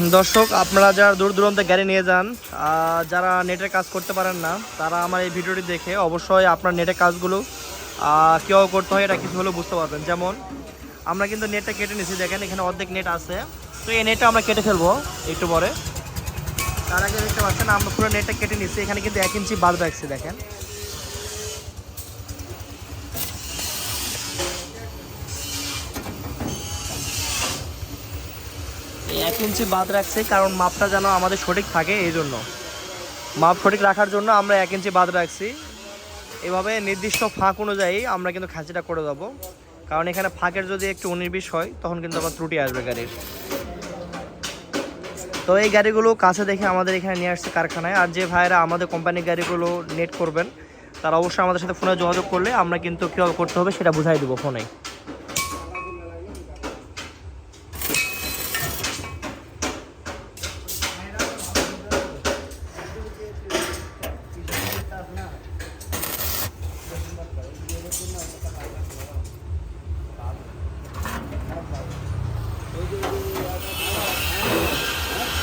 দর্শক, আপনারা যারা দূর দূরান্তে গাড়ি নিয়ে যান যারা নেটের কাজ করতে পারেন না, তারা আমার এই ভিডিওটি দেখে অবশ্যই আপনার নেটের কাজগুলো কীভাবে করতে হয় এটা কিছু হলেও বুঝতে পারবেন। যেমন, আমরা কিন্তু নেটটা কেটে নিছি, দেখেন এখানে অর্ধেক নেট আছে। তো এই নেটটা আমরা কেটে ফেলব একটু পরে। তার আগে দেখতে পাচ্ছেন, আমরা পুরো নেটটা কেটে নিচ্ছি এখানে কিন্তু এক ইঞ্চি বাদ রাখছি, দেখেন। এক ইঞ্চি বাদ রাখছি, কারণ মাপটা যেন আমাদের সঠিক থাকে এই জন্য। মাপ সঠিক রাখার জন্য আমরা এক ইঞ্চি বাদ রাখছি। এভাবে নির্দিষ্ট ফাঁক অনুযায়ী আমরা কিন্তু খাঁচিটা করে দেবো। কারণ এখানে ফাঁকের যদি একটু উনিশ হয়, তখন কিন্তু আবার ত্রুটি আসবে গাড়ির। তো এই গাড়িগুলো কাছে দেখে আমাদের এখানে নিয়ে আসছে কারখানায়। আর যে ভাইয়েরা আমাদের কোম্পানির গাড়িগুলো নেট করবেন, তারা অবশ্যই আমাদের সাথে ফোনে যোগাযোগ করলে আমরা কিন্তু কীভাবে করতে হবে সেটা বুঝাই দেবো ফোনে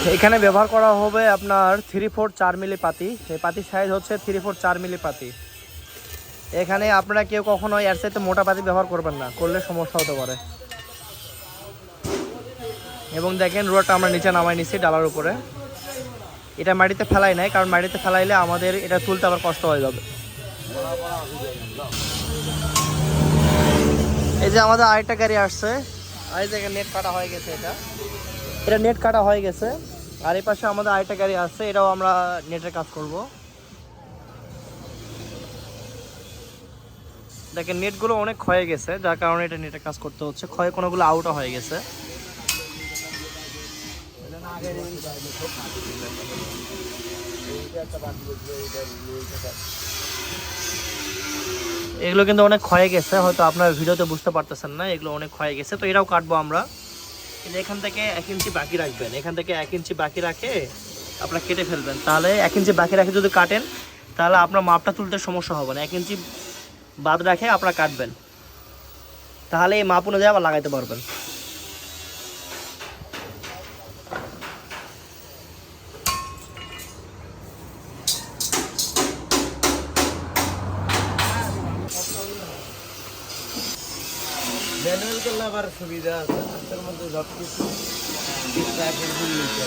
এখানে ব্যবহার করা হবে আপনার থ্রি ফোর চার মিলি পাতি এই পাতির সাইজ হচ্ছে থ্রি ফোর চার মিলি পাতি এখানে আপনারা কেউ কখনো এর সাথে মোটা পাতি ব্যবহার করবেন না, করলে সমস্যা হতে পারে। এবং দেখেন রোডটা আমরা নিচে নামাই নিচ্ছি ডালার উপরে। এটা মাটিতে ফেলাই নাই, কারণ মাটিতে ফেলাইলে আমাদের এটা তুলতে আবার কষ্ট হয়ে যাবে। এই যে আমাদের আরেকটা গাড়ি আসছে। আর এই নেট কাটা হয়ে গেছে এটা। এটা নেট কাটা হয়ে গেছে। আর এই পাশে আমাদের আরেকটা গাড়ি আছে, এটাও আমরা নেটের কাজ করব। দেখেন, নেটগুলো অনেক ক্ষয়ে গেছে, যার কারণে এটা নেটের কাজ করতে হচ্ছে। ক্ষয়ে কোনোগুলো আউটও হয়ে গেছে। এগুলো কিন্তু অনেক ক্ষয়ে গেছে, হয়তো আপনার ভিডিওতে বুঝতে পারতেছেন না, এগুলো অনেক ক্ষয়ে গেছে। তো এটাও কাটবো আমরা। কিন্তু এখান থেকে এক ইঞ্চি বাকি রাখবেন, এখান থেকে এক ইঞ্চি বাকি রাখে আপনার কেটে ফেলবেন। তাহলে এক ইঞ্চি বাকি রাখে যদি কাটেন, তাহলে আপনার মাপটা তুলতে সমস্যা হবে না। এক ইঞ্চি বাদ রাখে আপনারা কাটবেন। তাহলে এই মাপ অনুযায়ী আবার লাগাইতে পারবেন। ম্যানুয়াল করলে আবার সুবিধা আছে হাতের মধ্যে সব কিছু নিতে।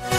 হ্যাঁ.